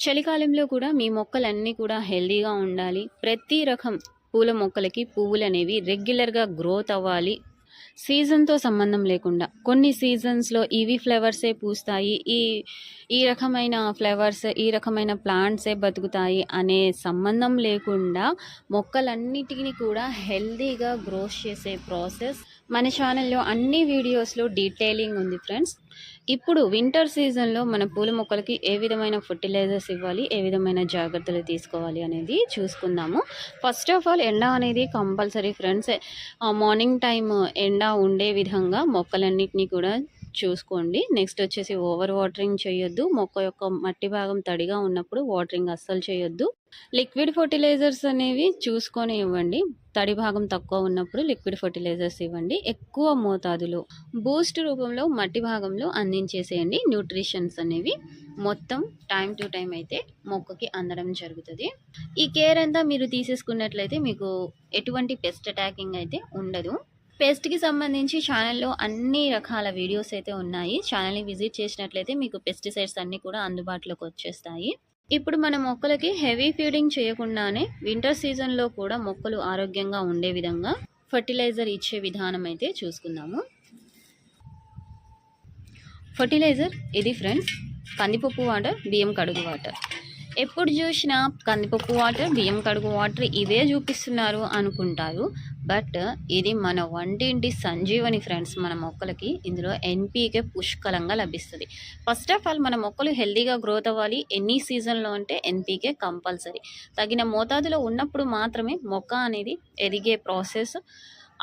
చలికాలంలో కూడా మీ మొక్కలన్నీ కూడా హెల్దీగా ఉండాలి. ప్రతి రకం పూల మొక్కలకి పువ్వులు అనేవి రెగ్యులర్గా గ్రోత్ అవ్వాలి. సీజన్తో సంబంధం లేకుండా. కొన్ని సీజన్స్లో ఇవి ఫ్లవర్సే పూస్తాయి. ఈ ఈ రకమైన ఫ్లవర్స్ ఈ రకమైన ప్లాంట్సే బతుకుతాయి అనే సంబంధం లేకుండా మొక్కలన్నిటిని కూడా హెల్దీగా గ్రోత్ చేసే ప్రాసెస్ మన ఛానల్లో అన్ని వీడియోస్లో డీటెయిలింగ్ ఉంది ఫ్రెండ్స్ ఇప్పుడు వింటర్ సీజన్లో మన పూల మొక్కలకి ఏ విధమైన ఫర్టిలైజర్స్ ఇవ్వాలి ఏ విధమైన జాగ్రత్తలు తీసుకోవాలి అనేది చూసుకుందాము. ఫస్ట్ ఆఫ్ ఆల్ ఎండ అనేది కంపల్సరీ ఫ్రెండ్స్ మార్నింగ్ టైం ఎండ ఉండే విధంగా మొక్కలన్నిటినీ కూడా చూసుకోండి. నెక్స్ట్ వచ్చేసి ఓవర్ వాటరింగ్ చేయొద్దు. మొక్క యొక్క మట్టి భాగం తడిగా ఉన్నప్పుడు వాటరింగ్ అస్సలు చేయొద్దు. లిక్విడ్ ఫర్టిలైజర్స్ అనేవి చూసుకొని ఇవ్వండి. తడి భాగం తక్కువ ఉన్నప్పుడు లిక్విడ్ ఫర్టిలైజర్స్ ఇవ్వండి. ఎక్కువ మోతాదులో బూస్ట్ రూపంలో మట్టి భాగంలో అందించేసేయండి. న్యూట్రిషన్స్ అనేవి మొత్తం టైం టు టైం అయితే మొక్కకి అందడం జరుగుతుంది. ఈ కేర్ అంతా మీరు తీసేసుకున్నట్లయితే మీకు ఎటువంటి పెస్ట్ అటాకింగ్ అయితే ఉండదు. పెస్ట్కి సంబంధించి ఛానల్లో అన్ని రకాల వీడియోస్ అయితే ఉన్నాయి. ఛానల్ని విజిట్ చేసినట్లయితే మీకు పెస్టిసైడ్స్ అన్నీ కూడా అందుబాటులోకి వచ్చేస్తాయి. ఇప్పుడు మన మొక్కలకి హెవీ ఫీడింగ్ చేయకుండానే వింటర్ సీజన్లో కూడా మొక్కలు ఆరోగ్యంగా ఉండే విధంగా ఫర్టిలైజర్ ఇచ్చే విధానం అయితే చూసుకుందాము. ఫర్టిలైజర్ ఇది ఫ్రెండ్స్ కందిపప్పు వాటర్ బియ్యం కడుగు వాటర్ ఎప్పుడు చూసినా కందిపప్పు వాటర్ బియ్యం కడుగు వాటర్ ఇవే చూపిస్తున్నారు అనుకుంటారు. బట్ ఇది మన వంటింటి సంజీవని ఫ్రెండ్స్ మన మొక్కలకి ఇందులో ఎన్పీకే పుష్కలంగా లభిస్తుంది. ఫస్ట్ ఆఫ్ ఆల్ మన మొక్కలు హెల్దీగా గ్రోత్ అవ్వాలి. ఎన్ని సీజన్లో అంటే ఎన్పీకే కంపల్సరీ. తగిన మోతాదులో ఉన్నప్పుడు మాత్రమే మొక్క అనేది ఎదిగే ప్రాసెస్.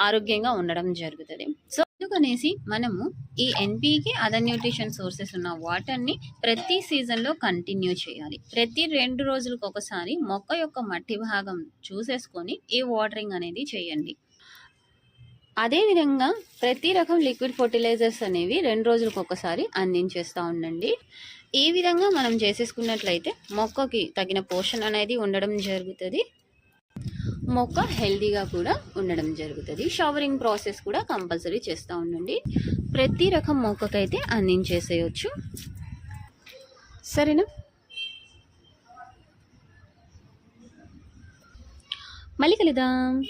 ఆరోగ్యంగా ఉండడం జరుగుతుంది. సో అందుకనేసి మనము ఈ ఎన్పీకి అదర్ న్యూట్రిషన్ సోర్సెస్ ఉన్న వాటర్ని ప్రతి సీజన్లో కంటిన్యూ చేయాలి. ప్రతి రెండు రోజులకు ఒకసారి మొక్క యొక్క మట్టి భాగం చూసేసుకొని ఈ వాటరింగ్ అనేది చేయండి. అదేవిధంగా ప్రతి రకం లిక్విడ్ ఫర్టిలైజర్స్ అనేవి రెండు రోజులకు ఒకసారి అందించేస్తూ ఉండండి. ఈ విధంగా మనం చేసేసుకున్నట్లయితే మొక్కకి తగిన పోషణ అనేది ఉండడం జరుగుతుంది. మొక్క హెల్దీగా కూడా ఉండడం జరుగుతుంది. షవరింగ్ ప్రాసెస్ కూడా కంపల్సరీ చేస్తూ ఉండండి. ప్రతి రకం మొక్కకైతే అందించేసేయచ్చు. సరేనా? మళ్ళీ కలుద్దాం.